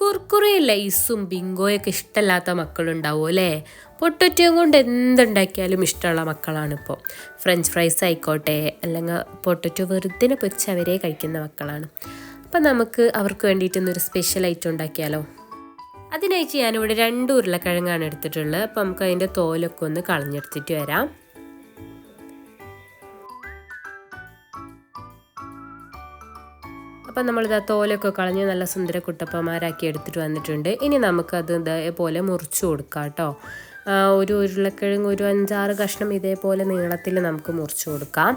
കുർക്കുറയും ലൈസും ബിങ്കോയൊക്കെ ഇഷ്ടമല്ലാത്ത മക്കളുണ്ടാവും അല്ലേ? പൊട്ടറ്റയും കൊണ്ട് എന്തുണ്ടാക്കിയാലും ഇഷ്ടമുള്ള മക്കളാണ് മക്കളാണിപ്പോൾ. ഫ്രഞ്ച് ഫ്രൈസ് ആയിക്കോട്ടെ അല്ലെങ്കിൽ പൊട്ടറ്റോ വെറുതെ പൊരിച്ച് അവരെ കഴിക്കുന്ന മക്കളാണ്. അപ്പം നമുക്ക് അവർക്ക് വേണ്ടിയിട്ടൊന്നൊരു സ്പെഷ്യൽ ഐറ്റം ഉണ്ടാക്കിയാലോ? അതിനായിട്ട് ഞാനിവിടെ രണ്ട് ഉരുളക്കിഴങ്ങാണ് എടുത്തിട്ടുള്ളത്. അപ്പം നമുക്ക് അതിന്റെ തോലൊക്കെ ഒന്ന് കളഞ്ഞെടുത്തിട്ട് വരാം. അപ്പം നമ്മളിത് ആ തോലൊക്കെ കളഞ്ഞ് നല്ല സുന്ദര കുട്ടപ്പന്മാരാക്കി എടുത്തിട്ട് വന്നിട്ടുണ്ട്. ഇനി നമുക്കത് ഇതേപോലെ മുറിച്ചു കൊടുക്കാം കേട്ടോ. ഒരു ഉരുളക്കിഴങ്ങ് ഒരു അഞ്ചാറ് കഷ്ണം ഇതേപോലെ നീളത്തിൽ നമുക്ക് മുറിച്ചു കൊടുക്കാം.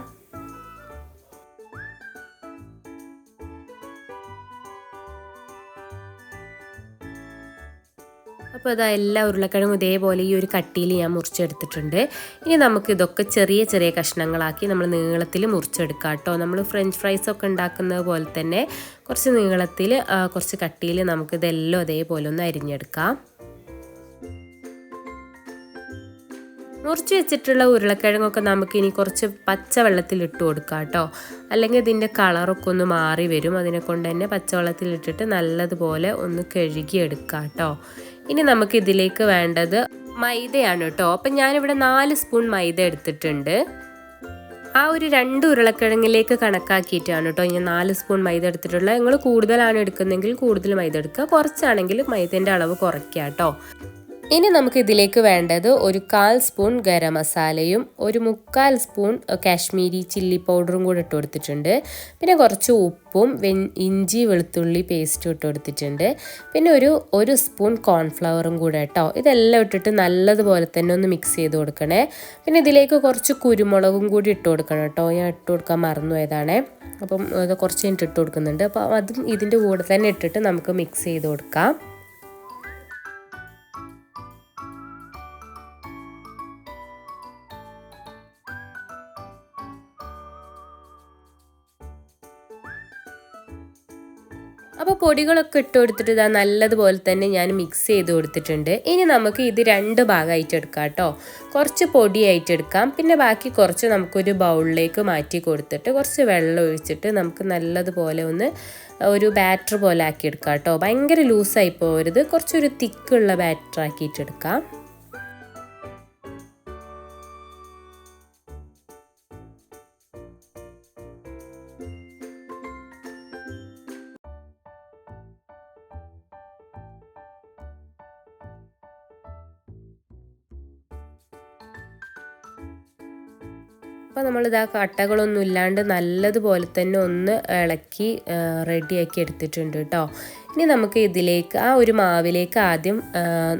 അപ്പോൾ അതാ എല്ലാ ഉരുളക്കിഴങ്ങും ഇതേപോലെ ഈ ഒരു കട്ടിയിൽ ഞാൻ മുറിച്ചെടുത്തിട്ടുണ്ട്. ഇനി നമുക്ക് ഇതൊക്കെ ചെറിയ ചെറിയ കഷ്ണങ്ങളാക്കി നമ്മൾ നീളത്തിൽ മുറിച്ചെടുക്കാം കേട്ടോ. നമ്മൾ ഫ്രഞ്ച് ഫ്രൈസ് ഒക്കെ ഉണ്ടാക്കുന്നത് പോലെ തന്നെ കുറച്ച് നീളത്തിൽ കുറച്ച് കട്ടിയിൽ നമുക്ക് ഇതെല്ലാം അതേപോലെ ഒന്ന് അരിഞ്ഞെടുക്കാം. മുറിച്ച് വെച്ചിട്ടുള്ള ഉരുളക്കിഴങ്ങൊക്കെ നമുക്ക് ഇനി കുറച്ച് പച്ചവെള്ളത്തിൽ ഇട്ട് കൊടുക്കാം കേട്ടോ. അല്ലെങ്കിൽ ഇതിന്റെ കളറൊക്കെ ഒന്ന് മാറി വരും. അതിനെ കൊണ്ട് തന്നെ പച്ചവെള്ളത്തിൽ ഇട്ടിട്ട് നല്ലതുപോലെ ഒന്ന് കഴുകിയെടുക്കാം കേട്ടോ. ഇനി നമുക്ക് ഇതിലേക്ക് വേണ്ടത് മൈദയാണ് കേട്ടോ. അപ്പം ഞാനിവിടെ നാല് സ്പൂൺ മൈദ എടുത്തിട്ടുണ്ട്. ആ ഒരു രണ്ട് ഉരുളക്കിഴങ്ങിലേക്ക് കണക്കാക്കിയിട്ടാണ് കേട്ടോ ഞാൻ നാല് സ്പൂൺ മൈദ എടുത്തിട്ടുള്ളത്. നിങ്ങൾ കൂടുതലാണ് എടുക്കുന്നതെങ്കിൽ കൂടുതൽ മൈദ എടുക്കുക. കുറച്ചാണെങ്കിൽ മൈദേന്റെ അളവ് കുറയ്ക്കുക കേട്ടോ. ഇനി നമുക്ക് ഇതിലേക്ക് വേണ്ടത് ഒരു കാൽ സ്പൂൺ ഗരം മസാലയും ഒരു മുക്കാൽ സ്പൂൺ കാശ്മീരി ചില്ലി പൗഡറും കൂടെ ഇട്ട് കൊടുത്തിട്ടുണ്ട്. പിന്നെ കുറച്ച് ഉപ്പും ഇഞ്ചി വെളുത്തുള്ളി പേസ്റ്റും ഇട്ട് കൊടുത്തിട്ടുണ്ട്. പിന്നെ ഒരു ഒരു സ്പൂൺ കോൺഫ്ലവറും കൂടെ കേട്ടോ. ഇതെല്ലാം ഇട്ടിട്ട് നല്ലതുപോലെ തന്നെ ഒന്ന് മിക്സ് ചെയ്ത് കൊടുക്കണേ. പിന്നെ ഇതിലേക്ക് കുറച്ച് കുരുമുളകും കൂടി ഇട്ട് കൊടുക്കണം കേട്ടോ. ഞാൻ ഇട്ട് കൊടുക്കാൻ മറന്നു പോയതാണേ. അപ്പം കുറച്ച് കഴിഞ്ഞിട്ട് ഇട്ട് കൊടുക്കുന്നുണ്ട്. അപ്പോൾ അതും ഇതിന്റെ കൂടെ തന്നെ ഇട്ടിട്ട് നമുക്ക് മിക്സ് ചെയ്ത് കൊടുക്കാം. അപ്പോൾ പൊടികളൊക്കെ ഇട്ട് കൊടുത്തിട്ട് ഇതാ നല്ലതുപോലെ തന്നെ ഞാൻ മിക്സ് ചെയ്ത് കൊടുത്തിട്ടുണ്ട്. ഇനി നമുക്ക് ഇത് രണ്ട് ഭാഗമായിട്ട് എടുക്കാം കേട്ടോ കുറച്ച് പൊടിയായിട്ട് എടുക്കാം. പിന്നെ ബാക്കി കുറച്ച് നമുക്കൊരു ബൗളിലേക്ക് മാറ്റി കൊടുത്തിട്ട് കുറച്ച് വെള്ളം ഒഴിച്ചിട്ട് നമുക്ക് നല്ലതുപോലെ ഒന്ന് ഒരു ബാറ്റർ പോലെ ആക്കിയെടുക്കാം കേട്ടോ ഭയങ്കര ലൂസായി പോകരുത്. കുറച്ചൊരു തിക്കുള്ള ബാറ്റർ ആക്കിയിട്ട് അപ്പോൾ നമ്മളിതാ കട്ടകളൊന്നും ഇല്ലാണ്ട് നല്ലതുപോലെ തന്നെ ഒന്ന് ഇളക്കി റെഡിയാക്കി എടുത്തിട്ടുണ്ട് കേട്ടോ ഇനി നമുക്ക് ഇതിലേക്ക് ആ ഒരു മാവിലേക്ക് ആദ്യം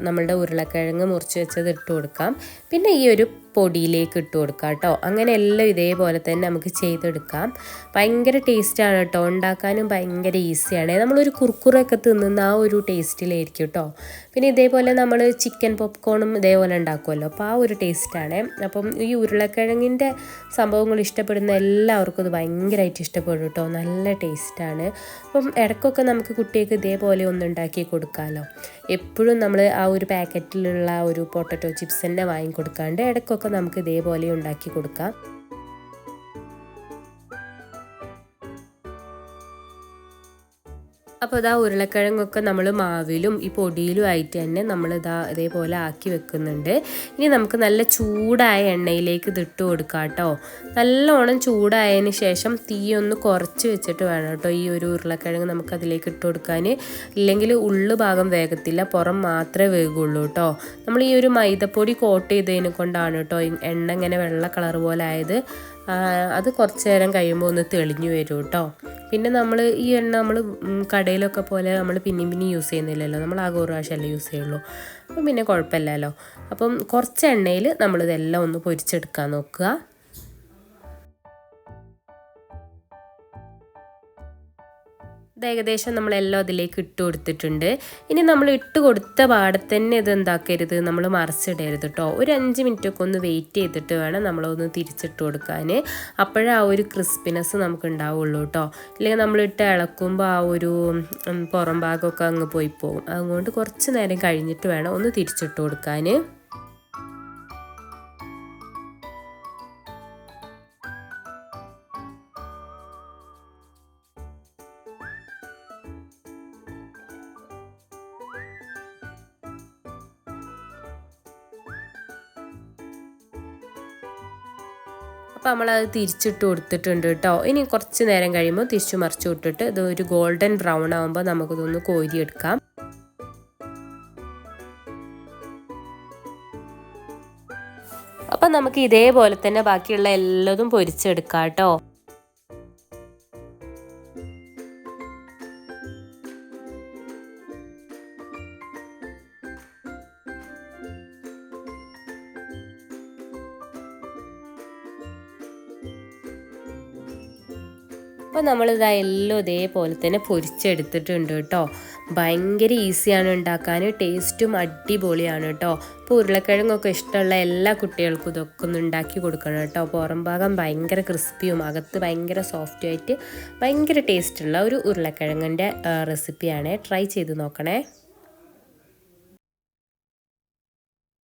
നമ്മളുടെ ഉരുളക്കിഴങ്ങ് മുറിച്ച് വെച്ചത് ഇട്ട് കൊടുക്കാം. പിന്നെ ഈ ഒരു പൊടിയിലേക്ക് ഇട്ട് കൊടുക്കാം കേട്ടോ. അങ്ങനെ എല്ലാം ഇതേപോലെ തന്നെ നമുക്ക് ചെയ്തെടുക്കാം. ഭയങ്കര ടേസ്റ്റാണ് കേട്ടോ. ഉണ്ടാക്കാനും ഭയങ്കര ഈസിയാണ് നമ്മളൊരു കുർക്കുറൊക്കെ തിന്നുന്ന ആ ഒരു ടേസ്റ്റിലായിരിക്കും കേട്ടോ. പിന്നെ ഇതേപോലെ നമ്മൾ ചിക്കൻ പോപ്കോണും ഇതേപോലെ ഉണ്ടാക്കുമല്ലോ അപ്പോൾ ആ ഒരു ടേസ്റ്റാണ് അപ്പം ഈ ഉരുളക്കിഴങ്ങിന്റെ സംഭവങ്ങൾ ഇഷ്ടപ്പെടുന്ന എല്ലാവർക്കും ഇത് ഭയങ്കരമായിട്ട് ഇഷ്ടപ്പെടും കേട്ടോ. നല്ല ടേസ്റ്റാണ് അപ്പം ഇടയ്ക്കൊക്കെ നമുക്ക് കുട്ടികൾക്ക് ഇതേപോലെ ഒന്ന് ഉണ്ടാക്കി കൊടുക്കാമല്ലോ എപ്പോഴും നമ്മൾ ആ ഒരു പാക്കറ്റിലുള്ള ഒരു പൊട്ടറ്റോ ചിപ്സ് തന്നെ വാങ്ങിക്കൊടുക്കാണ്ട് ഇടയ്ക്കൊക്കെ നമുക്ക് ഇതേപോലെ ഉണ്ടാക്കി കൊടുക്കാം. അപ്പോൾ ഇതാ ഉരുളക്കിഴങ്ങൊക്കെ നമ്മൾ മാവിലും ഈ പൊടിയിലും ആയിട്ട് തന്നെ നമ്മൾ ഇതാ ഇതേപോലെ ആക്കി വെക്കുന്നുണ്ട്. ഇനി നമുക്ക് നല്ല ചൂടായ എണ്ണയിലേക്ക് ഇതിട്ട് കൊടുക്കാം കേട്ടോ. നല്ലോണം ചൂടായതിന് ശേഷം തീ ഒന്ന് കുറച്ച് വെച്ചിട്ട് വേണം കേട്ടോ ഈ ഒരു ഉരുളക്കിഴങ്ങ് നമുക്ക് അതിലേക്ക് ഇട്ട് കൊടുക്കാൻ ഇല്ലെങ്കിൽ ഉള്ളു ഭാഗം വേഗത്തില്ല പുറം മാത്രമേ വേഗുള്ളൂ കേട്ടോ. നമ്മൾ ഈ ഒരു മൈദപ്പൊടി കോട്ട് ചെയ്തതിനെ കൊണ്ടാണ് കേട്ടോ എണ്ണ ഇങ്ങനെ വെള്ള കളർ പോലെ ആയത്. അത് കുറച്ച് നേരം കഴിയുമ്പോൾ ഒന്ന് തെളിഞ്ഞു വരും കേട്ടോ. പിന്നെ നമ്മൾ ഈ എണ്ണ നമ്മൾ കടയിലൊക്കെ പോലെ നമ്മൾ പിന്നെയും പിന്നെയും യൂസ് ചെയ്യുന്നില്ലല്ലോ. നമ്മൾ ആകെ ഒരു പ്രാവശ്യമല്ലേ യൂസ് ചെയ്യുള്ളൂ. അപ്പം പിന്നെ കുഴപ്പമില്ലല്ലോ. അപ്പം കുറച്ച് എണ്ണയിൽ നമ്മളിതെല്ലാം ഒന്ന് പൊരിച്ചെടുക്കാൻ നോക്കുക. ഏകദേശം നമ്മൾ എല്ലാം അതിലേക്ക് ഇട്ട് കൊടുത്തിട്ടുണ്ട്. ഇനി നമ്മൾ ഇട്ട് കൊടുത്ത പാടെ തന്നെ ഇത് എന്താക്കരുത്? നമ്മൾ മറിച്ചിടരുത് കേട്ടോ ഒരു അഞ്ച് മിനിറ്റൊക്കെ ഒന്ന് വെയിറ്റ് ചെയ്തിട്ട് വേണം നമ്മളൊന്ന് തിരിച്ചിട്ട് കൊടുക്കാൻ അപ്പോഴേ ആ ഒരു ക്രിസ്പിനെസ് നമുക്ക് ഉണ്ടാവുള്ളൂ കേട്ടോ ഇല്ലെങ്കിൽ നമ്മളിട്ട് ഇളക്കുമ്പോൾ ആ ഒരു പുറം ഭാഗമൊക്കെ അങ്ങ് പോയി പോകും. അതുകൊണ്ട് കുറച്ച് നേരം കഴിഞ്ഞിട്ട് വേണം ഒന്ന് തിരിച്ചിട്ട് കൊടുക്കാൻ അപ്പോൾ നമ്മളത് തിരിച്ചിട്ട് കൊടുത്തിട്ടുണ്ട് കേട്ടോ ഇനി കുറച്ച് നേരം കഴിയുമ്പോൾ തിരിച്ചു മറിച്ച് വിട്ടിട്ട് ഇത് ഒരു ഗോൾഡൻ ബ്രൗൺ ആകുമ്പോൾ നമുക്കിതൊന്ന് കോരിയെടുക്കാം. അപ്പം നമുക്ക് ഇതേപോലെ തന്നെ ബാക്കിയുള്ള എല്ലാതും പൊരിച്ചെടുക്കാം കേട്ടോ അപ്പോൾ നമ്മളിതാ എല്ലാം ഇതേപോലെ തന്നെ പൊരിച്ചെടുത്തിട്ടുണ്ട് കേട്ടോ. ഭയങ്കര ഈസിയാണ് ഉണ്ടാക്കാൻ ടേസ്റ്റും അടിപൊളിയാണ് കേട്ടോ. അപ്പോൾ ഉരുളക്കിഴങ്ങൊക്കെ ഇഷ്ടമുള്ള എല്ലാ കുട്ടികൾക്കും ഇതൊക്കെ ഒന്ന് ഉണ്ടാക്കി കൊടുക്കണം കേട്ടോ. പുറം ഭാഗം ഭയങ്കര ക്രിസ്പിയും അകത്ത് ഭയങ്കര സോഫ്റ്റും ആയിട്ട് ഭയങ്കര ടേസ്റ്റുള്ള ഒരു ഉരുളക്കിഴങ്ങിന്റെ റെസിപ്പിയാണ് ട്രൈ ചെയ്ത് നോക്കണേ.